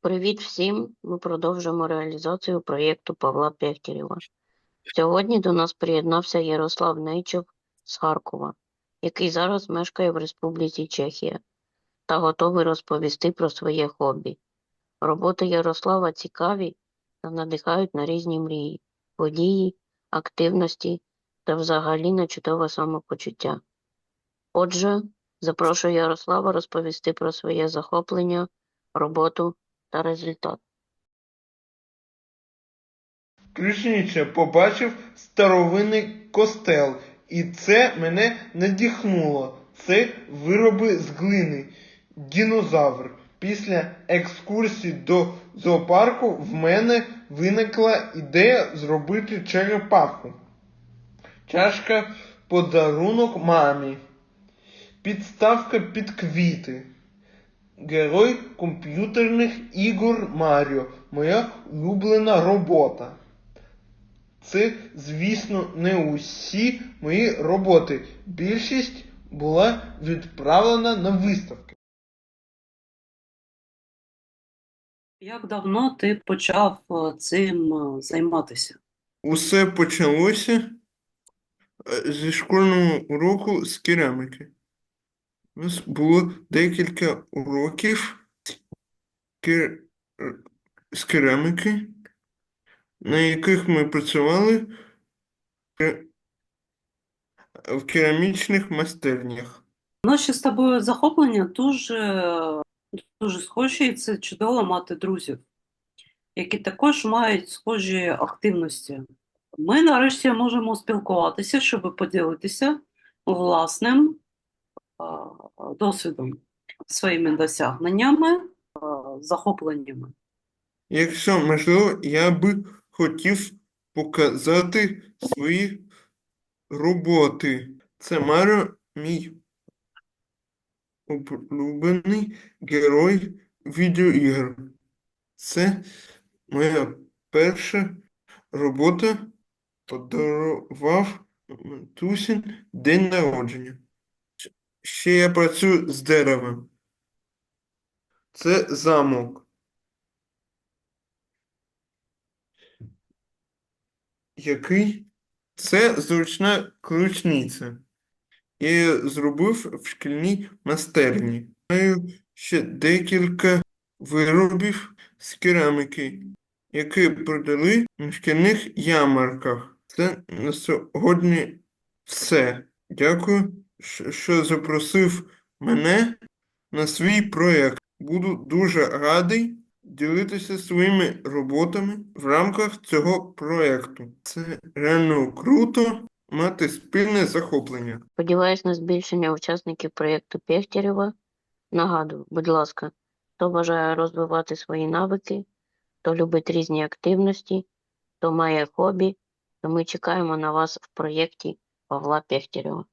Привіт всім! Ми продовжуємо реалізацію проєкту Павла Пехтєрєва. Сьогодні до нас приєднався Ярослав Нейчов з Харкова, який зараз мешкає в Республіці Чехія та готовий розповісти про своє хобі. Роботи Ярослава цікаві та надихають на різні мрії, події, активності та взагалі на чудове самопочуття. Отже, запрошую Ярослава розповісти про своє захоплення, роботу та результат. Ключніше побачив старовинний костел, і це мене надихнуло. Це вироби з глини. Дінозавр. Після екскурсії до зоопарку в мене виникла ідея зробити черепаху. Чашка подарунок мамі. Підставка під квіти. Герой комп'ютерних ігор Маріо. Моя улюблена робота. Це, звісно, не усі мої роботи. Більшість була відправлена на виставки. Як давно ти почав е, цим е, займатися? Усе почалося е, зі школьного уроку з кераміки. У нас було декілька уроків з кераміки, на яких ми працювали в керамічних майстернях. Наші з тобою захоплення дуже, дуже схожі, і це чудово мати друзів, які також мають схожі активності. Ми нарешті можемо спілкуватися, щоб поділитися власним досвідом, своїми досягненнями, захопленнями. Якщо можливо, я би хотів показати свої роботи. Це Маріо, мій улюблений герой відеоігр. Це моя перша робота. Подарував Тусін день народження. Ще я працюю з деревом. Це замок. Який? Це зручна ключниця. Я її зробив в шкільній майстерні. Маю ще декілька виробів з кераміки, які продали на шкільних ярмарках. Це на сьогодні все. Дякую, що- запросив мене на свій проєкт. Буду дуже радий ділитися своїми роботами в рамках цього проєкту. Це реально круто мати спільне захоплення. Сподіваюсь на збільшення учасників проєкту Пехтєрєва. Нагадую, будь ласка, хто бажає розвивати свої навики, хто любить різні активності, хто має хобі, то ми чекаємо на вас в проєкті Павла Пехтєрєва.